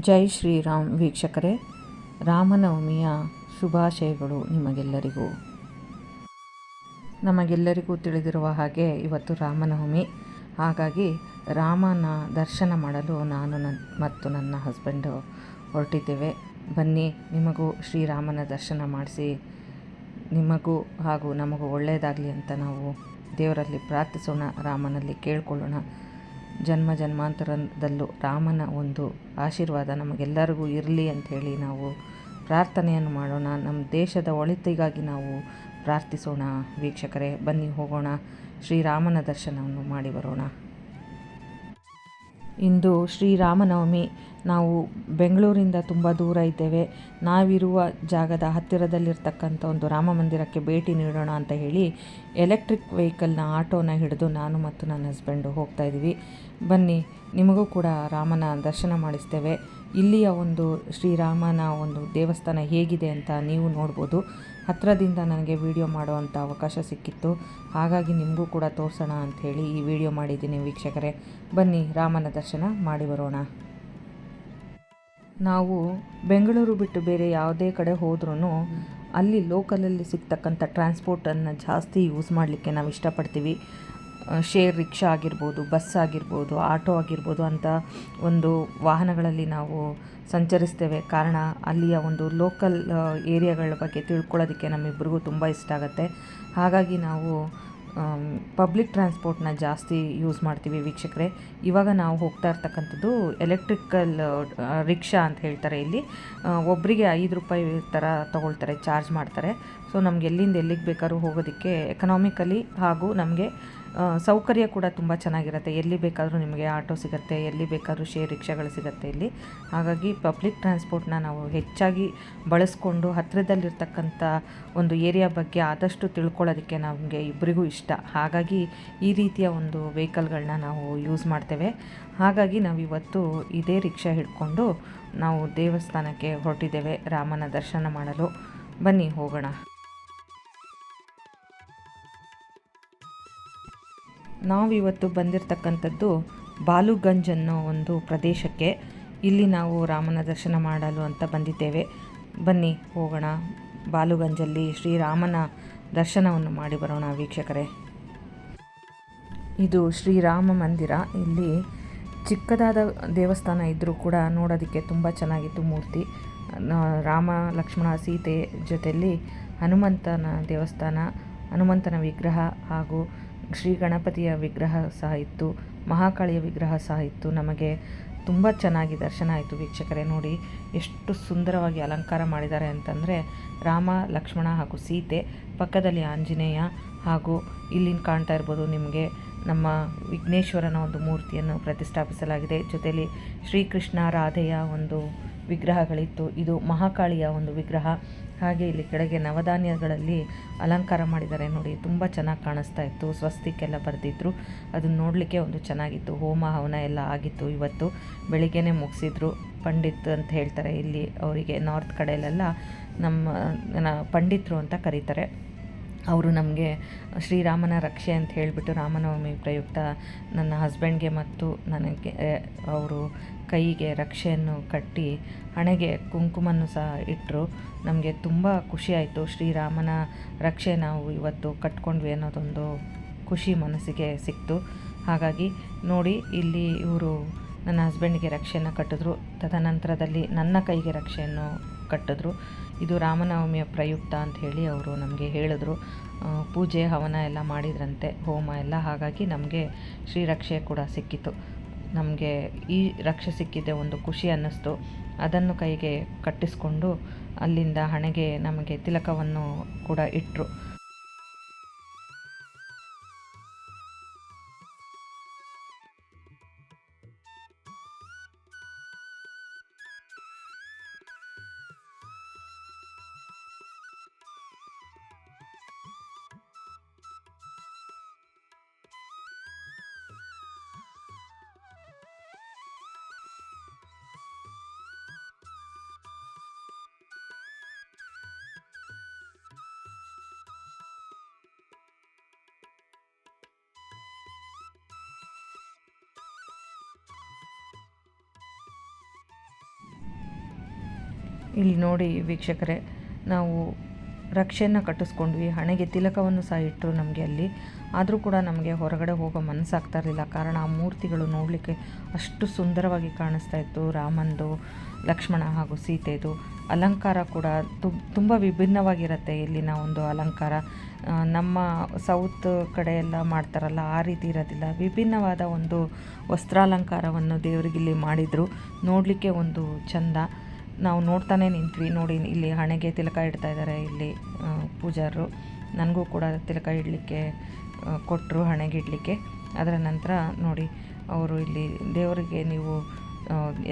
ಜೈ ಶ್ರೀರಾಮ್ ವೀಕ್ಷಕರೇ, ರಾಮನವಮಿಯ ಶುಭಾಶಯಗಳು ನಿಮಗೆಲ್ಲರಿಗೂ. ನಮಗೆಲ್ಲರಿಗೂ ತಿಳಿದಿರುವ ಹಾಗೆ ಇವತ್ತು ರಾಮನವಮಿ. ಹಾಗಾಗಿ ರಾಮನ ದರ್ಶನ ಮಾಡಲು ನಾನು ನನ್ನ ಮತ್ತು ನನ್ನ ಹಸ್ಬೆಂಡು ಹೊರಟಿದ್ದೇವೆ. ಬನ್ನಿ, ನಿಮಗೂ ಶ್ರೀರಾಮನ ದರ್ಶನ ಮಾಡಿಸಿ, ನಿಮಗೂ ಹಾಗೂ ನಮಗೂ ಒಳ್ಳೆಯದಾಗಲಿ ಅಂತ ನಾವು ದೇವರಲ್ಲಿ ಪ್ರಾರ್ಥಿಸೋಣ, ರಾಮನಲ್ಲಿ ಕೇಳ್ಕೊಳ್ಳೋಣ. ಜನ್ಮ ಜನ್ಮಾಂತರದಲ್ಲೂ ರಾಮನ ಒಂದು ಆಶೀರ್ವಾದ ನಮಗೆಲ್ಲರಿಗೂ ಇರಲಿ ಅಂಥೇಳಿ ನಾವು ಪ್ರಾರ್ಥನೆಯನ್ನು ಮಾಡೋಣ. ನಮ್ಮ ದೇಶದ ಒಳಿತಿಗಾಗಿ ನಾವು ಪ್ರಾರ್ಥಿಸೋಣ. ವೀಕ್ಷಕರೇ, ಬನ್ನಿ ಹೋಗೋಣ. ಶ್ರೀರಾಮನ ದರ್ಶನವನ್ನು ಮಾಡಿ ಬರೋಣ. ಇಂದು ಶ್ರೀರಾಮನವಮಿ ನಾವು ಬೆಂಗಳೂರಿಂದ ತುಂಬ ದೂರ ಇದ್ದೇವೆ. ನಾವಿರುವ ಜಾಗದ ಹತ್ತಿರದಲ್ಲಿರ್ತಕ್ಕಂಥ ಒಂದು ರಾಮ ಮಂದಿರಕ್ಕೆ ಭೇಟಿ ನೀಡೋಣ ಅಂತ ಹೇಳಿ ಎಲೆಕ್ಟ್ರಿಕ್ ವೆಹಿಕಲ್ನ ಆಟೋನ ಹಿಡಿದು ನಾನು ಮತ್ತು ನನ್ನ ಹಸ್ಬೆಂಡು ಹೋಗ್ತಾ ಇದ್ದೀವಿ. ಬನ್ನಿ, ನಿಮಗೂ ಕೂಡ ರಾಮನ ದರ್ಶನ ಮಾಡಿಸ್ತೇವೆ. ಇಲ್ಲಿಯ ಒಂದು ಶ್ರೀರಾಮನ ಒಂದು ದೇವಸ್ಥಾನ ಹೇಗಿದೆ ಅಂತ ನೀವು ನೋಡ್ಬೋದು. ಹತ್ತಿರದಿಂದ ನನಗೆ ವಿಡಿಯೋ ಮಾಡುವಂಥ ಅವಕಾಶ ಸಿಕ್ಕಿತ್ತು. ಹಾಗಾಗಿ ನಿಮಗೂ ಕೂಡ ತೋರಿಸೋಣ ಅಂಥೇಳಿ ಈ ವಿಡಿಯೋ ಮಾಡಿದ್ದೀನಿ ವೀಕ್ಷಕರೇ. ಬನ್ನಿ ರಾಮನ ದರ್ಶನ ಮಾಡಿ ಬರೋಣ. ನಾವು ಬೆಂಗಳೂರು ಬಿಟ್ಟು ಬೇರೆ ಯಾವುದೇ ಕಡೆ ಹೋದ್ರೂ ಅಲ್ಲಿ ಲೋಕಲಲ್ಲಿ ಸಿಗ್ತಕ್ಕಂಥ ಟ್ರಾನ್ಸ್ಪೋರ್ಟನ್ನು ಜಾಸ್ತಿ ಯೂಸ್ ಮಾಡಲಿಕ್ಕೆ ನಾವು ಇಷ್ಟಪಡ್ತೀವಿ. ಶೇರ್ ರಿಕ್ಷಾ ಆಗಿರ್ಬೋದು ಬಸ್ ಆಗಿರ್ಬೋದು ಆಟೋ ಆಗಿರ್ಬೋದು ಅಂತ ಒಂದು ವಾಹನಗಳಲ್ಲಿ ನಾವು ಸಂಚರಿಸ್ತೇವೆ. ಕಾರಣ ಅಲ್ಲಿಯ ಒಂದು ಲೋಕಲ್ ಏರಿಯಾಗಳ ಬಗ್ಗೆ ತಿಳ್ಕೊಳ್ಳೋದಕ್ಕೆ ನಮ್ಮಿಬ್ಬರಿಗೂ ತುಂಬ ಇಷ್ಟ ಆಗುತ್ತೆ. ಹಾಗಾಗಿ ನಾವು ಪಬ್ಲಿಕ್ ಟ್ರಾನ್ಸ್ಪೋರ್ಟ್ನ ಜಾಸ್ತಿ ಯೂಸ್ ಮಾಡ್ತೀವಿ ವೀಕ್ಷಕರೇ. ಇವಾಗ ನಾವು ಹೋಗ್ತಾ ಇರ್ತಕ್ಕಂಥದ್ದು ಎಲೆಕ್ಟ್ರಿಕಲ್ ರಿಕ್ಷಾ ಅಂತ ಹೇಳ್ತಾರೆ ಇಲ್ಲಿ. ಒಬ್ಬರಿಗೆ ಐದು ರೂಪಾಯಿ ಥರ ತೊಗೊಳ್ತಾರೆ ಚಾರ್ಜ್ ಮಾಡ್ತಾರೆ. ಸೊ ನಮ್ಗೆ ಎಲ್ಲಿಂದ ಎಲ್ಲಿಗೆ ಬೇಕಾದ್ರೂ ಹೋಗೋದಕ್ಕೆ ಎಕನಾಮಿಕಲಿ ಹಾಗೂ ನಮಗೆ ಸೌಕರ್ಯ ಕೂಡ ತುಂಬ ಚೆನ್ನಾಗಿರುತ್ತೆ. ಎಲ್ಲಿ ಬೇಕಾದರೂ ನಿಮಗೆ ಆಟೋ ಸಿಗುತ್ತೆ, ಎಲ್ಲಿ ಬೇಕಾದರೂ ಶೇರ್ ರಿಕ್ಷಾಗಳು ಸಿಗುತ್ತೆ ಇಲ್ಲಿ. ಹಾಗಾಗಿ ಪಬ್ಲಿಕ್ ಟ್ರಾನ್ಸ್ಪೋರ್ಟ್ನ ನಾವು ಹೆಚ್ಚಾಗಿ ಬಳಸ್ಕೊಂಡು ಹತ್ತಿರದಲ್ಲಿರ್ತಕ್ಕಂಥ ಒಂದು ಏರಿಯಾ ಬಗ್ಗೆ ಆದಷ್ಟು ತಿಳ್ಕೊಳ್ಳೋದಕ್ಕೆ ನಮಗೆ ಇಬ್ಬರಿಗೂ ಇಷ್ಟ. ಹಾಗಾಗಿ ಈ ರೀತಿಯ ಒಂದು ವೆಹಿಕಲ್ಗಳನ್ನ ನಾವು ಯೂಸ್ ಮಾಡ್ತೇವೆ. ಹಾಗಾಗಿ ನಾವಿವತ್ತು ಇದೇ ರಿಕ್ಷಾ ಹಿಡ್ಕೊಂಡು ನಾವು ದೇವಸ್ಥಾನಕ್ಕೆ ಹೊರಟಿದ್ದೇವೆ ರಾಮನ ದರ್ಶನ ಮಾಡಲು. ಬನ್ನಿ ಹೋಗೋಣ. ನಾವಿವತ್ತು ಬಂದಿರತಕ್ಕಂಥದ್ದು ಬಾಲುಗಂಜ್ ಅನ್ನೋ ಒಂದು ಪ್ರದೇಶಕ್ಕೆ. ಇಲ್ಲಿ ನಾವು ರಾಮನ ದರ್ಶನ ಮಾಡಲು ಅಂತ ಬಂದಿದ್ದೇವೆ. ಬನ್ನಿ, ಹೋಗೋಣ. ಬಾಲುಗಂಜಲ್ಲಿ ಶ್ರೀರಾಮನ ದರ್ಶನವನ್ನು ಮಾಡಿ ಬರೋಣ ವೀಕ್ಷಕರೇ. ಇದು ಶ್ರೀರಾಮ ಮಂದಿರ. ಇಲ್ಲಿ ಚಿಕ್ಕದಾದ ದೇವಸ್ಥಾನ ಇದ್ದರೂ ಕೂಡ ನೋಡೋದಕ್ಕೆ ತುಂಬ ಚೆನ್ನಾಗಿತ್ತು ಮೂರ್ತಿ. ರಾಮ, ಲಕ್ಷ್ಮಣ, ಸೀತೆ ಜೊತೆಯಲ್ಲಿ ಹನುಮಂತನ ದೇವಸ್ಥಾನ, ಹನುಮಂತನ ವಿಗ್ರಹ ಹಾಗೂ ಶ್ರೀ ಗಣಪತಿಯ ವಿಗ್ರಹ ಸಹ ಇತ್ತು, ಮಹಾಕಾಳಿಯ ವಿಗ್ರಹ ಸಹ ಇತ್ತು. ನಮಗೆ ತುಂಬ ಚೆನ್ನಾಗಿ ದರ್ಶನ ಆಯಿತು ವೀಕ್ಷಕರೇ. ನೋಡಿ, ಎಷ್ಟು ಸುಂದರವಾಗಿ ಅಲಂಕಾರ ಮಾಡಿದ್ದಾರೆ ಅಂತಂದರೆ ರಾಮ, ಲಕ್ಷ್ಮಣ ಹಾಗೂ ಸೀತೆ, ಪಕ್ಕದಲ್ಲಿ ಆಂಜನೇಯ ಹಾಗೂ ಇಲ್ಲಿನ ಕಾಣ್ತಾ ಇರ್ಬೋದು ನಿಮಗೆ ನಮ್ಮ ವಿಘ್ನೇಶ್ವರನ ಒಂದು ಮೂರ್ತಿಯನ್ನು ಪ್ರತಿಷ್ಠಾಪಿಸಲಾಗಿದೆ. ಜೊತೆಯಲ್ಲಿ ಶ್ರೀಕೃಷ್ಣ ರಾಧೆಯ ಒಂದು ವಿಗ್ರಹಗಳಿತ್ತು. ಇದು ಮಹಾಕಾಳಿಯ ಒಂದು ವಿಗ್ರಹ. ಹಾಗೆ ಇಲ್ಲಿ ಕೆಳಗೆ ನವಧಾನ್ಯಗಳಲ್ಲಿ ಅಲಂಕಾರ ಮಾಡಿದ್ದಾರೆ ನೋಡಿ, ತುಂಬ ಚೆನ್ನಾಗಿ ಕಾಣಿಸ್ತಾ ಇತ್ತು. ಸ್ವಸ್ತಿಕೆಲ್ಲ ಬರೆದಿದ್ರು. ಅದನ್ನು ನೋಡಲಿಕ್ಕೆ ಒಂದು ಚೆನ್ನಾಗಿತ್ತು. ಹೋಮ, ಹವನ ಎಲ್ಲ ಆಗಿತ್ತು ಇವತ್ತು. ಬೆಳಿಗ್ಗೆನೇ ಮುಗಿಸಿದ್ರು. ಪಂಡಿತ್ ಅಂತ ಹೇಳ್ತಾರೆ. ಇಲ್ಲಿ ಅವರಿಗೆ ನಾರ್ತ್ ಕಡೆಯಲ್ಲೆಲ್ಲ ನಮ್ಮ ಪಂಡಿತರು ಅಂತ ಕರೀತಾರೆ. ಅವರು ನಮಗೆ ಶ್ರೀರಾಮನ ರಕ್ಷೆ ಅಂತ ಹೇಳಿಬಿಟ್ಟು ರಾಮನವಮಿ ಪ್ರಯುಕ್ತ ನನ್ನ ಹಸ್ಬೆಂಡ್ಗೆ ಮತ್ತು ನನಗೆ ಅವರು ಕೈಗೆ ರಕ್ಷೆಯನ್ನು ಕಟ್ಟಿ ಹಣೆಗೆ ಕುಂಕುಮನ್ನು ಸಹ ಇಟ್ಟರು ನಮಗೆ ತುಂಬ ಖುಷಿಯಾಯಿತು ಶ್ರೀರಾಮನ ರಕ್ಷೆ ನಾವು ಇವತ್ತು ಕಟ್ಕೊಂಡ್ವಿ ಅನ್ನೋದೊಂದು ಖುಷಿ ಮನಸ್ಸಿಗೆ ಸಿಕ್ತು. ಹಾಗಾಗಿ ನೋಡಿ, ಇಲ್ಲಿ ಇವರು ನನ್ನ ಹಸ್ಬೆಂಡ್ಗೆ ರಕ್ಷೆಯನ್ನು ಕಟ್ಟಿದ್ರು. ತದನಂತರದಲ್ಲಿ ನನ್ನ ಕೈಗೆ ರಕ್ಷೆಯನ್ನು ಕಟ್ಟಿದ್ರು. ಇದು ರಾಮನವಮಿಯ ಪ್ರಯುಕ್ತ ಅಂತ ಹೇಳಿ ಅವರು ನಮಗೆ ಹೇಳಿದ್ರು. ಪೂಜೆ, ಹವನ ಎಲ್ಲ ಮಾಡಿದ್ರಂತೆ, ಹೋಮ ಎಲ್ಲ. ಹಾಗಾಗಿ ನಮಗೆ ಶ್ರೀರಕ್ಷೆ ಕೂಡ ಸಿಕ್ಕಿತು. ನಮಗೆ ಈ ರಕ್ಷೆ ಸಿಕ್ಕಿದೆ ಒಂದು ಖುಷಿ ಅನ್ನಿಸ್ತು. ಅದನ್ನು ಕೈಗೆ ಕಟ್ಟಿಸ್ಕೊಂಡು ಅಲ್ಲಿಂದ ಹಣೆಗೆ ನಮಗೆ ತಿಲಕವನ್ನು ಕೂಡ ಇಟ್ಟರು ಇಲ್ಲಿ ನೋಡಿ ವೀಕ್ಷಕರೇ, ನಾವು ರಕ್ಷೆಯನ್ನು ಕಟ್ಟಿಸ್ಕೊಂಡ್ವಿ, ಹಣೆಗೆ ತಿಲಕವನ್ನು ಸಹ ಇಟ್ಟರು ನಮಗೆ ಅಲ್ಲಿ. ಆದರೂ ಕೂಡ ನಮಗೆ ಹೊರಗಡೆ ಹೋಗೋ ಮನಸ್ಸಾಗ್ತಾ ಇರಲಿಲ್ಲ. ಕಾರಣ ಆ ಮೂರ್ತಿಗಳು ನೋಡಲಿಕ್ಕೆ ಅಷ್ಟು ಸುಂದರವಾಗಿ ಕಾಣಿಸ್ತಾ ಇತ್ತು. ರಾಮಂದು, ಲಕ್ಷ್ಮಣ ಹಾಗೂ ಸೀತೆದು. ಅಲಂಕಾರ ಕೂಡ ತುಂಬ ವಿಭಿನ್ನವಾಗಿರುತ್ತೆ ಇಲ್ಲಿನ ಒಂದು ಅಲಂಕಾರ. ನಮ್ಮ ಸೌತ್ ಕಡೆ ಮಾಡ್ತಾರಲ್ಲ, ಆ ರೀತಿ ಇರೋದಿಲ್ಲ. ವಿಭಿನ್ನವಾದ ಒಂದು ವಸ್ತ್ರಾಲಂಕಾರವನ್ನು ದೇವರಿಗೆ ಇಲ್ಲಿ ಮಾಡಿದರು. ನೋಡಲಿಕ್ಕೆ ಒಂದು ಚಂದ. ನಾವು ನೋಡ್ತಾನೆ ನಿಂತ್ವಿ. ನೋಡಿ, ಇಲ್ಲಿ ಹಣೆಗೆ ತಿಲಕ ಇಡ್ತಾ ಇದ್ದಾರೆ ಇಲ್ಲಿ ಪೂಜಾರರು. ನನಗೂ ಕೂಡ ತಿಲಕ ಇಡಲಿಕ್ಕೆ ಕೊಟ್ಟರು ಹಣೆಗೆ ಇಡಲಿಕ್ಕೆ. ಅದರ ನಂತರ ನೋಡಿ, ಅವರು ಇಲ್ಲಿ ದೇವರಿಗೆ ನೀವು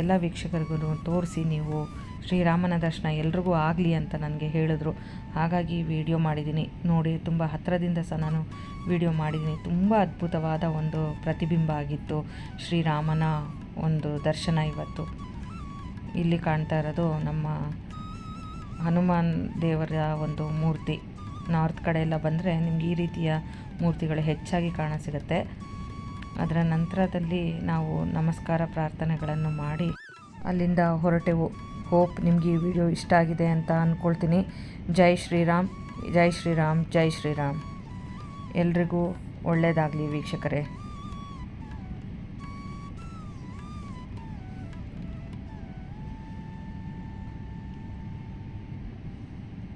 ಎಲ್ಲ ವೀಕ್ಷಕರಿಗೂ ತೋರಿಸಿ ನೀವು ಶ್ರೀರಾಮನ ದರ್ಶನ ಎಲ್ರಿಗೂ ಆಗಲಿ ಅಂತ ನನಗೆ ಹೇಳಿದ್ರು. ಹಾಗಾಗಿ ವಿಡಿಯೋ ಮಾಡಿದ್ದೀನಿ. ನೋಡಿ, ತುಂಬ ಹತ್ತಿರದಿಂದ ಸಹ ನಾನು ವಿಡಿಯೋ ಮಾಡಿದ್ದೀನಿ. ತುಂಬ ಅದ್ಭುತವಾದ ಒಂದು ಪ್ರತಿಬಿಂಬ ಆಗಿತ್ತು ಶ್ರೀರಾಮನ ಒಂದು ದರ್ಶನ ಇವತ್ತು. ಇಲ್ಲಿ ಕಾಣ್ತಾ ಇರೋದು ನಮ್ಮ ಹನುಮಾನ್ ದೇವರ ಒಂದು ಮೂರ್ತಿ. ನಾರ್ತ್ ಕಡೆ ಎಲ್ಲ ಬಂದರೆ ನಿಮ್ಗೆ ಈ ರೀತಿಯ ಮೂರ್ತಿಗಳು ಹೆಚ್ಚಾಗಿ ಕಾಣಸಿಗುತ್ತೆ. ಅದರ ನಂತರದಲ್ಲಿ ನಾವು ನಮಸ್ಕಾರ ಪ್ರಾರ್ಥನೆಗಳನ್ನು ಮಾಡಿ ಅಲ್ಲಿಂದ ಹೊರಟೆವು ಹೋಪ್ ನಿಮಗೆ ಈ ವಿಡಿಯೋ ಇಷ್ಟ ಆಗಿದೆ ಅಂತ ಅಂದ್ಕೊಳ್ತೀನಿ ಜೈ ಶ್ರೀರಾಮ್ ಜೈ ಶ್ರೀರಾಮ್ ಜೈ ಶ್ರೀರಾಮ್. ಎಲ್ರಿಗೂ ಒಳ್ಳೆಯದಾಗಲಿ ವೀಕ್ಷಕರೇ.